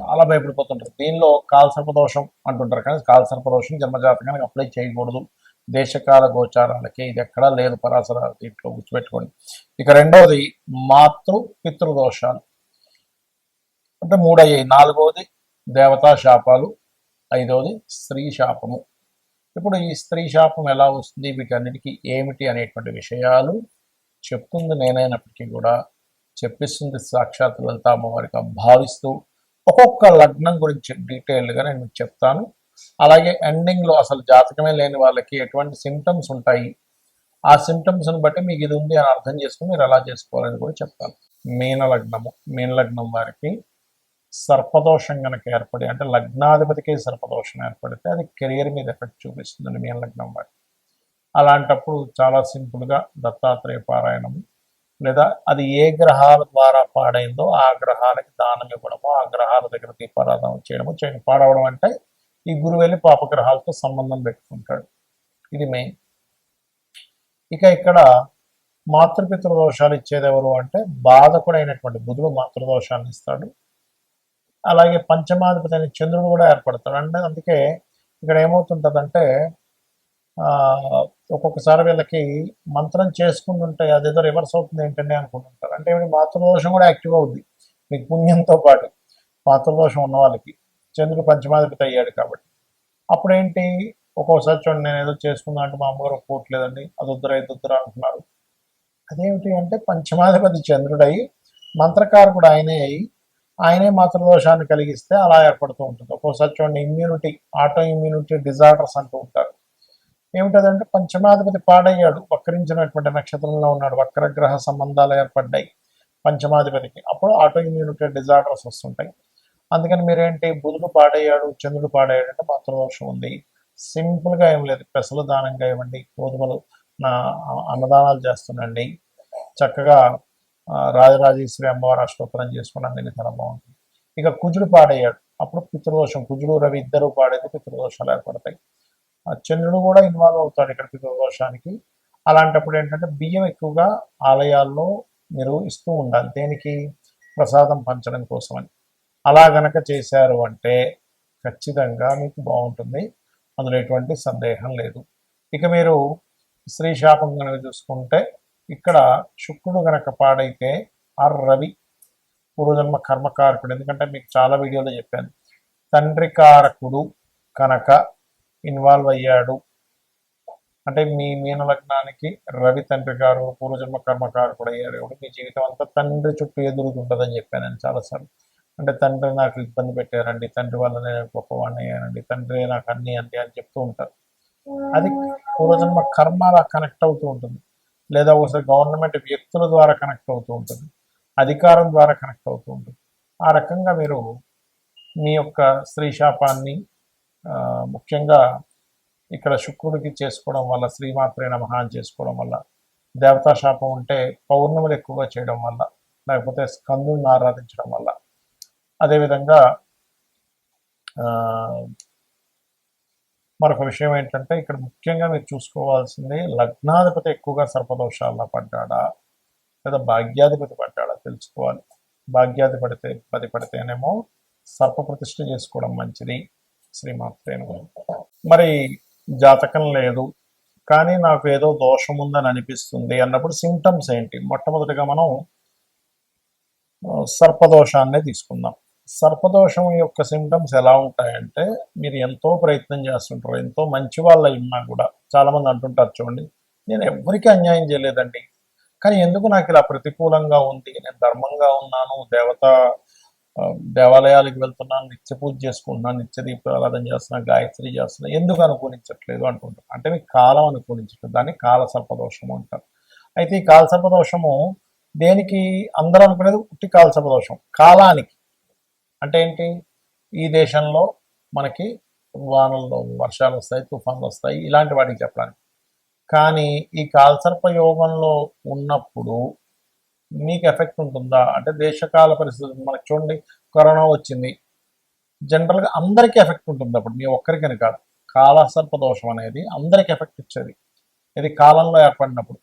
చాలా భయపడిపోతుంటారు. దీనిలో కాల సర్పదోషం అంటుంటారు. కానీ కాల సర్పదోషం జన్మజాతకానికి అప్లై చేయకూడదు. దేశకాల గోచారాలకి ఇది ఎక్కడా లేదు పరాశర దీంట్లో గుర్తుపెట్టుకోండి. ఇక రెండవది మాతృ పితృదోషాలు. అంటే మూడయ్యాయి. నాలుగవది దేవతా శాపాలు. ఐదవది స్త్రీ శాపము. ఇప్పుడు ఈ స్త్రీ శాపం ఎలా వస్తుంది? వీటన్నిటికీ ఏమిటి అనేటువంటి విషయాలు చెప్తుంది నేనైనప్పటికీ కూడా. చెప్పిస్తుంది సాక్షాత్ లలిత వారికి. భావిస్తూ ఒక్కొక్క లగ్నం గురించి డీటెయిల్డ్గా నేను మీకు చెప్తాను. అలాగే ఎండింగ్లో అసలు జాతకమే లేని వాళ్ళకి ఎటువంటి సిమ్టమ్స్ ఉంటాయి? ఆ సిమ్టమ్స్ని బట్టి మీకు ఇది ఉంది అని అర్థం చేసుకుని మీరు ఎలా చేసుకోవాలని కూడా చెప్తాను. మీన లగ్నము మీన లగ్నం వారికి సర్పదోషం కనుక ఏర్పడి అంటే లగ్నాధిపతికి సర్పదోషం ఏర్పడితే అది కెరియర్ మీద ఎఫెక్ట్ చూపిస్తుంది మీన లగ్నం వారికి. అలాంటప్పుడు చాలా సింపుల్గా దత్తాత్రేయ పారాయణము లేదా అది ఏ గ్రహాల ద్వారా పాడైందో ఆ గ్రహాలకి దానం ఇవ్వడము ఆ గ్రహాల దగ్గర దీపారాధన చేయడము చేయడం. పాడవడం అంటే ఈ గురువు వెళ్ళి పాపగ్రహాలతో సంబంధం పెట్టుకుంటాడు. ఇది మెయిన్. ఇక ఇక్కడ మాతృపితృ దోషాలు ఇచ్చేది ఎవరు అంటే బాధకుడైనటువంటి బుధుడు మాతృదోషాన్ని ఇస్తాడు. అలాగే పంచమాధిపతి అయిన చంద్రుడు కూడా ఏర్పడతాడు. అంటే అందుకే ఇక్కడ ఏమవుతుంటుందంటే ఒక్కొక్కసారి వీళ్ళకి మంత్రం చేసుకుంటుంటే అదేదో రివర్స్ అవుతుంది ఏంటండి అనుకుంటుంటారు. అంటే మాతృదోషం కూడా యాక్టివ్ అవుద్ది. మీకు పుణ్యంతో పాటు మాతృదోషం ఉన్న వాళ్ళకి. చంద్రుడు పంచమాధిపతి అయ్యాడు కాబట్టి. అప్పుడు ఏంటి ఒక్కోసారి చూడండి నేను ఏదో చేసుకుందా అంటే మా అమ్మగారు ఒప్పుకోవట్లేదండి అది వద్దురా ఇది వద్దురా అంటున్నారు. అదేమిటి అంటే పంచమాధిపతి చంద్రుడై మంత్రకారకుడు ఆయనే అయి ఆయనే మాతృదోషాన్ని కలిగిస్తే అలా ఏర్పడుతూ ఉంటుంది. ఒక్కోసారి చూడండి ఇమ్యూనిటీ ఆటో ఇమ్యూనిటీ డిజార్డర్స్ అంటూ ఉంటారు. ఏమిటదంటే పంచమాధిపతి పాడయ్యాడు వక్రించినటువంటి నక్షత్రంలో ఉన్నాడు వక్రగ్రహ సంబంధాలు ఏర్పడ్డాయి పంచమాధిపతికి. అప్పుడు ఆటో ఇమ్యూనిటీ డిజార్డర్స్ వస్తుంటాయి. అందుకని మీరేంటి బుధుడు పాడయ్యాడు చంద్రుడు పాడయ్యాడు అంటే మాతృదోషం ఉంది. సింపుల్గా ఏం లేదు పెసలు దానంగా ఇవ్వండి గోధుమలు నా అన్నదానాలు చేస్తుండండి. చక్కగా రాజరాజేశ్వరి అమ్మవారి అష్టోత్తరం చేసుకున్న దీనికి చాలా బాగుంటుంది. ఇక కుజుడు పాడయ్యాడు. అప్పుడు పితృదోషం కుజుడు రవి ఇద్దరు పాడైతే పితృదోషాలు ఏర్పడతాయి. చంద్రుడు కూడా ఇన్వాల్వ్ అవుతాడు ఇక్కడ పితృదోషానికి అలాంటప్పుడు ఏంటంటే బియ్యం ఎక్కువగా ఆలయాల్లో మీరు ఇస్తూ ఉండాలి. దేనికి? ప్రసాదం పంచడం కోసమని. అలా గనక చేశారు అంటే ఖచ్చితంగా మీకు బాగుంటుంది. అందులో ఎటువంటి సందేహం లేదు. ఇక మీరు స్త్రీ శాపం కనుక చూసుకుంటే ఇక్కడ శుక్రుడు గనక పాడైతే ఆ రవి పూర్వజన్మ కర్మకారకుడు. ఎందుకంటే మీకు చాలా వీడియోలో చెప్పాను. తండ్రి కారకుడు కనుక ఇన్వాల్వ్ అయ్యాడు. అంటే మీ మీన లగ్నానికి రవి తండ్రి గారు పూర్వజన్మ కర్మకారకుడు అయ్యారు కాబట్టి మీ జీవితం అంతా తండ్రి చుట్టూ ఎదురుతుంటుందని చెప్పాను నేను చాలాసార్లు. అంటే తండ్రి నాకు ఇబ్బంది పెట్టారండి తండ్రి వల్ల నేను గొప్పవాడిని అయ్యానండి తండ్రి నాకు అన్ని అంది అని చెప్తూ ఉంటారు. అది పూర్వజన్మ కర్మ అలా కనెక్ట్ అవుతూ ఉంటుంది. లేదా ఒకసారి గవర్నమెంట్ వ్యక్తుల ద్వారా కనెక్ట్ అవుతూ ఉంటుంది అధికారం ద్వారా కనెక్ట్ అవుతూ ఉంటుంది. ఆ రకంగా మీరు మీ యొక్క స్త్రీ శాపాన్ని ముఖ్యంగా ఇక్కడ శుక్రుడికి చేసుకోవడం వల్ల శ్రీమాత్రే నమః అని చేసుకోవడం వల్ల దేవతా శాపం ఉంటే పౌర్ణములు ఎక్కువగా చేయడం వల్ల లేకపోతే స్కందుని ఆరాధించడం వల్ల. అదేవిధంగా ఆ, మరొక విషయం ఏంటంటే ఇక్కడ ముఖ్యంగా మీరు చూసుకోవాల్సింది లగ్నాధిపతి ఎక్కువగా సర్పదోషాల్లో పడ్డాడా? లేదా భాగ్యాధిపతి పడ్డాడా? తెలుసుకోవాలి. భాగ్యాధిపడితే పది పడితేనేమో సర్ప ప్రతిష్ఠ చేసుకోవడం మంచిది. శ్రీమాత్రేను మరి జాతకం లేదు. కానీ నాకు ఏదో దోషం ఉందని అనిపిస్తుంది అన్నప్పుడు సింటమ్స్ ఏంటి? మొట్టమొదటిగా మనం సర్పదోషాన్నే తీసుకుందాం. సర్పదోషం యొక్క సిమ్టమ్స్ ఎలా ఉంటాయంటే మీరు ఎంతో ప్రయత్నం చేస్తుంటారు. ఎంతో మంచి వాళ్ళు ఉన్నా కూడా చాలా మంది అంటుంటారు చూడండి నేను ఎవరికీ అన్యాయం చేయలేదండి. కానీ ఎందుకు నాకు ఇలా ప్రతికూలంగా ఉంది? నేను ధర్మంగా ఉన్నాను దేవత దేవాలయాలకు వెళ్తున్నాను నిత్య పూజ చేసుకుంటున్నాను నిత్య దీపారాధన చేస్తున్నా గాయత్రి చేస్తున్నా ఎందుకు అనుకూలించట్లేదు అంటుంటారు. అంటే మీకు కాలం అనుకూలించట్లేదు. దాన్ని కాల సర్పదోషము అంటారు. అయితే ఈ కాల సర్పదోషము దేనికి అందరూ అనుకునేది ఉట్టి కాల సర్పదోషం కాలానికి. అంటే ఏంటి? ఈ దేశంలో మనకి వానలు వర్షాలు వస్తాయి తుఫాన్లు వస్తాయి ఇలాంటి వాటికి చెప్పడానికి. కానీ ఈ కాల్సర్ప యోగంలో ఉన్నప్పుడు మీకు ఎఫెక్ట్ ఉంటుందా? అంటే దేశకాల పరిస్థితులు మనకి చూడండి కరోనా వచ్చింది. జనరల్గా అందరికీ ఎఫెక్ట్ ఉంటుంది అప్పుడు మీ ఒక్కరికని కాదు. కాలసర్ప దోషం అనేది అందరికి ఎఫెక్ట్ ఇచ్చేది. ఇది కాలంలో ఏర్పడినప్పుడు.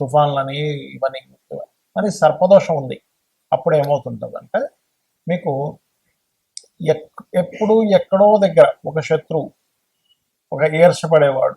తుఫాన్లని ఇవన్నీ మరి సర్పదోషం ఉంది. అప్పుడు ఏమవుతుంటుంది అంటే మీకు ఎక్ ఎప్పుడు ఎక్కడో దగ్గర ఒక శత్రువు ఒక ఈర్షపడేవాడు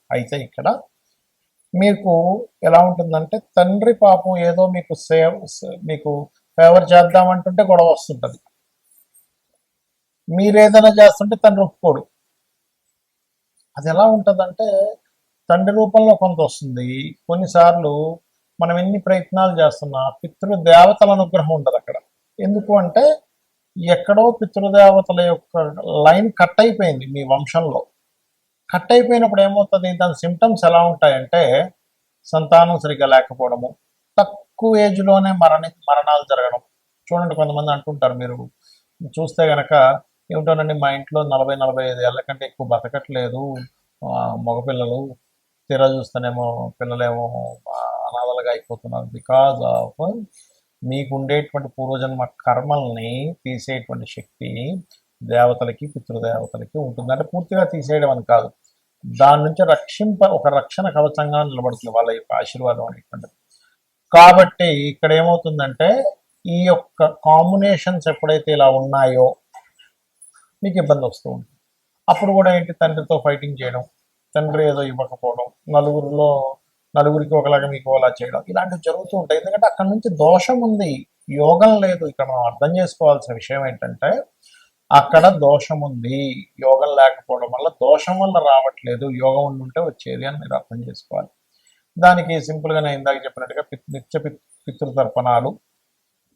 అయితే ఇక్కడ మీకు ఎలా ఉంటుందంటే తండ్రి పాపం ఏదో మీకు సేవ్ మీకు ఫేవర్ చేద్దామంటుంటే గొడవ వస్తుంటుంది. మీరు ఏదైనా చేస్తుంటే తండ్రి ఒప్పుకోడు. అది ఎలా ఉంటుందంటే తండ్రి రూపంలో కొంత వస్తుంది. కొన్నిసార్లు మనం ఎన్ని ప్రయత్నాలు చేస్తున్నా పితృదేవతల అనుగ్రహం ఉండదు అక్కడ. ఎందుకు అంటే ఎక్కడో పితృదేవతల యొక్క లైన్ కట్ అయిపోయింది మీ వంశంలో. కట్ అయిపోయినప్పుడు ఏమవుతుంది? దాని సిమ్టమ్స్ ఎలా ఉంటాయంటే సంతానం సరిగ్గా లేకపోవడము. తక్కువ ఏజ్లోనే మరణ మరణాలు జరగడం. చూడండి కొంతమంది అంటుంటారు మీరు. చూస్తే గనక ఏమిటోనండి మా ఇంట్లో నలభై నలభై ఐదు ఏళ్ళ కంటే ఎక్కువ బతకట్లేదు. మగపిల్లలు తీరా చూస్తేనేమో పిల్లలేమో అనాథలుగా అయిపోతున్నారు. బికాజ్ ఆఫ్ మీకు ఉండేటువంటి పూర్వజన్మ కర్మల్ని తీసేటువంటి శక్తి దేవతలకి పితృదేవతలకి ఉంటుంది అంటే పూర్తిగా తీసేయడం అని కాదు. దాని నుంచి రక్షింప ఒక రక్షణ కవచంగా నిలబడుతుంది వాళ్ళ యొక్క ఆశీర్వాదం అనేటువంటిది. కాబట్టి ఇక్కడ ఏమవుతుందంటే ఈ యొక్క కాంబినేషన్స్ ఎప్పుడైతే ఇలా ఉన్నాయో మీకు ఇబ్బంది వస్తూ ఉంటుంది. అప్పుడు కూడా ఏంటి? తండ్రితో ఫైటింగ్ చేయడం తండ్రి ఏదో ఇవ్వకపోవడం నలుగురిలో నలుగురికి ఒకలాగా మీకు అలా చేయడం ఇలాంటివి జరుగుతూ ఉంటాయి. ఎందుకంటే అక్కడ నుంచి దోషం ఉంది యోగం లేదు. ఇక్కడ మనం అర్థం చేసుకోవాల్సిన విషయం ఏంటంటే అక్కడ దోషం ఉంది యోగం లేకపోవడం వల్ల దోషం వల్ల రావట్లేదు. యోగం ఉండుంటే వచ్చేది అని మీరు అర్థం చేసుకోవాలి. దానికి సింపుల్గా నేను ఇందాక చెప్పినట్టుగా పిత్ నిత్య పిత్ పితృతర్పణాలు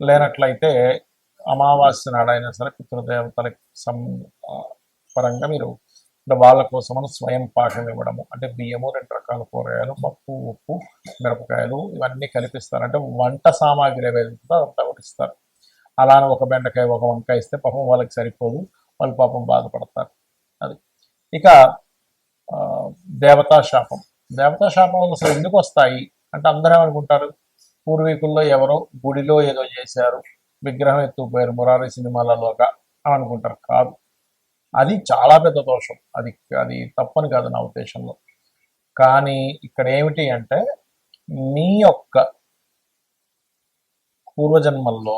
లేనట్లయితే అమావాస్య నాడైనా సరే పితృదేవతల సం పరంగా మీరు వాళ్ళ కోసమని స్వయం పాకం ఇవ్వడము. అంటే బియ్యము రెండు రకాల కూరగాయలు పప్పు ఉప్పు మిరపకాయలు ఇవన్నీ కల్పిస్తారు. అంటే వంట సామాగ్రి ఏదైతే అదంతా అలా అలానే ఒక బెండకాయ ఒక వంకాయ ఇస్తే పాపం వాళ్ళకి సరిపోదు. వాళ్ళు పాపం బాధపడతారు. అది. ఇక ఆ, దేవతా శాపం. దేవతా శాపం అసలు ఎందుకు వస్తాయి? అంటే అందరూ ఏమనుకుంటారు? పూర్వీకుల్లో ఎవరో గుడిలో ఏదో చేశారు విగ్రహం ఎత్తుకుపోయారు మురారి సినిమాలలోగా అని అనుకుంటారు కాదు. అది చాలా పెద్ద దోషం. అది అది తప్పని కాదు నా ఉద్దేశంలో. కానీ ఇక్కడ ఏమిటి అంటే మీ యొక్క పూర్వజన్మల్లో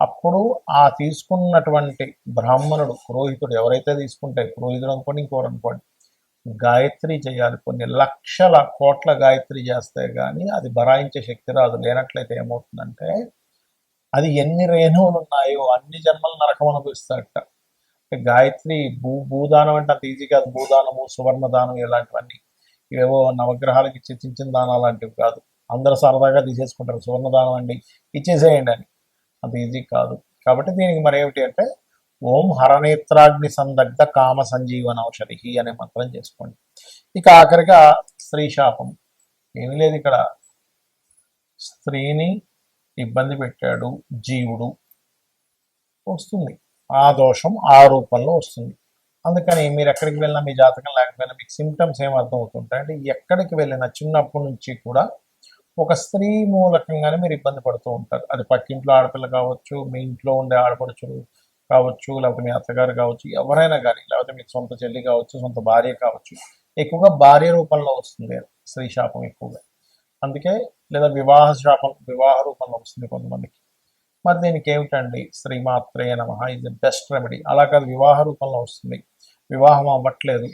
అప్పుడు ఆ తీసుకున్నటువంటి బ్రాహ్మణుడు పురోహితుడు ఎవరైతే తీసుకుంటే పురోహితుడు అనుకోండి ఇంకోరు అనుకోండి గాయత్రి చేయాలి. కొన్ని లక్షల కోట్ల గాయత్రి చేస్తే కానీ అది బరాయించే శక్తి రాదు. లేనట్లయితే ఏమవుతుందంటే అది ఎన్ని రేణువులు ఉన్నాయో అన్ని జన్మలు నరకం అనుభవిస్తాడట అంటే గాయత్రి భూ భూదానం అంటే అంత ఈజీ కాదు. భూదానము సువర్ణ దానం ఇలాంటివన్నీ. ఇవేవో నవగ్రహాలకి ఇచ్చే చిన్న చిన్న దానాలు లాంటివి కాదు. అందరూ సరదాగా తీసేసుకుంటారు. సువర్ణ దానం అండి ఇచ్చేసేయండి అని. అంత ఈజీ కాదు. కాబట్టి దీనికి మరి ఏమిటి అంటే ఓం హరనేత్రాగ్ని సందగ్ధ కామ సంజీవన ఔషధి అనే మంత్రం చేసుకోండి. ఇక ఆఖరిగా స్త్రీ శాపం. ఏమీ లేదు ఇక్కడ. స్త్రీని ఇబ్బంది పెట్టాడు జీవుడు. వస్తుంది. ఆ దోషం ఆ రూపంలో వస్తుంది. అందుకని మీరు ఎక్కడికి వెళ్ళినా మీ జాతకం లేకపోయినా మీకు సిమ్టమ్స్ ఏం అర్థం అవుతుంటాయి అంటే ఎక్కడికి వెళ్ళినా చిన్నప్పటి నుంచి కూడా ఒక స్త్రీ మూలకంగానే మీరు ఇబ్బంది పడుతూ ఉంటారు. అది పక్కింట్లో ఆడపిల్ల కావచ్చు మీ ఇంట్లో ఉండే ఆడపడుచులు కావచ్చు లేకపోతే మీ అత్తగారు కావచ్చు ఎవరైనా కానీ లేకపోతే మీ సొంత చెల్లి కావచ్చు సొంత భార్య కావచ్చు ఎక్కువగా భార్య రూపంలో వస్తుంది స్త్రీ శాపం ఎక్కువగా. అందుకే లేదా వివాహ శాపం వివాహ రూపంలో వస్తుంది కొంతమందికి. మరి దీనికి ఏమిటండి? స్త్రీ మాత్రమే నమ ఇది బెస్ట్ రెమెడీ అలా కాదు వివాహ రూపంలో వస్తుంది. వివాహం అవ్వట్లేదు.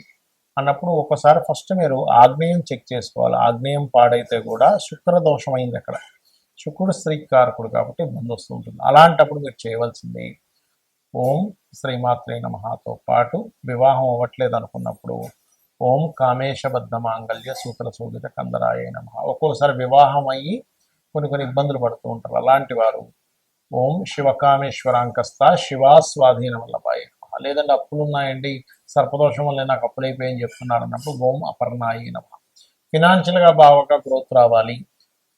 అన్నప్పుడు ఒకసారి ఫస్ట్ మీరు ఆగ్నేయం చెక్ చేసుకోవాలి. ఆగ్నేయం పాడైతే కూడా శుక్ర దోషమైంది అయింది అక్కడ. శుక్రుడు స్త్రీ కారకుడు కాబట్టి ఇబ్బంది వస్తూ ఉంటుంది. అలాంటప్పుడు మీరు చేయవలసింది ఓం శ్రీమాత్రే నమఃతో పాటు వివాహం అవ్వట్లేదు అనుకున్నప్పుడు ఓం కామేశబద్ధ మాంగళ్య సూత్ర సూదిత కందరాయ నమ. ఒక్కోసారి వివాహం అయ్యి కొన్ని కొన్ని ఇబ్బందులు పడుతూ ఉంటారు. అలాంటి వారు ఓం శివకామేశ్వరాంకస్త శివా స్వాధీనం వల్లభాయ నమః. లేదంటే అప్పులు ఉన్నాయండి సర్పదోషం వల్ల నాకు అప్పులు అయిపోయాయని చెప్తున్నారు అన్నప్పుడు ఓం అపర్ణాయి నమ. ఫినాన్షియల్గా బావక గ్రోత్ రావాలి.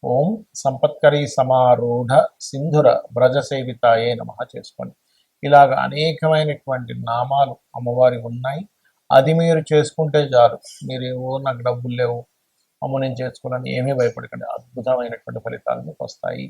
ఓం సంపత్కరీ సమారూఢ సింధుర బ్రజ సేవితాయే నమ చేసుకోండి. ఇలాగ అనేకమైనటువంటి నామాలు అమ్మవారి ఉన్నాయి. అది మీరు చేసుకుంటే చాలు. మీరు నాకు డబ్బులు లేవు. అమ్మ నేను చేసుకోవాలని ఏమీ భయపడకండి. అద్భుతమైనటువంటి ఫలితాలు మీకు వస్తాయి.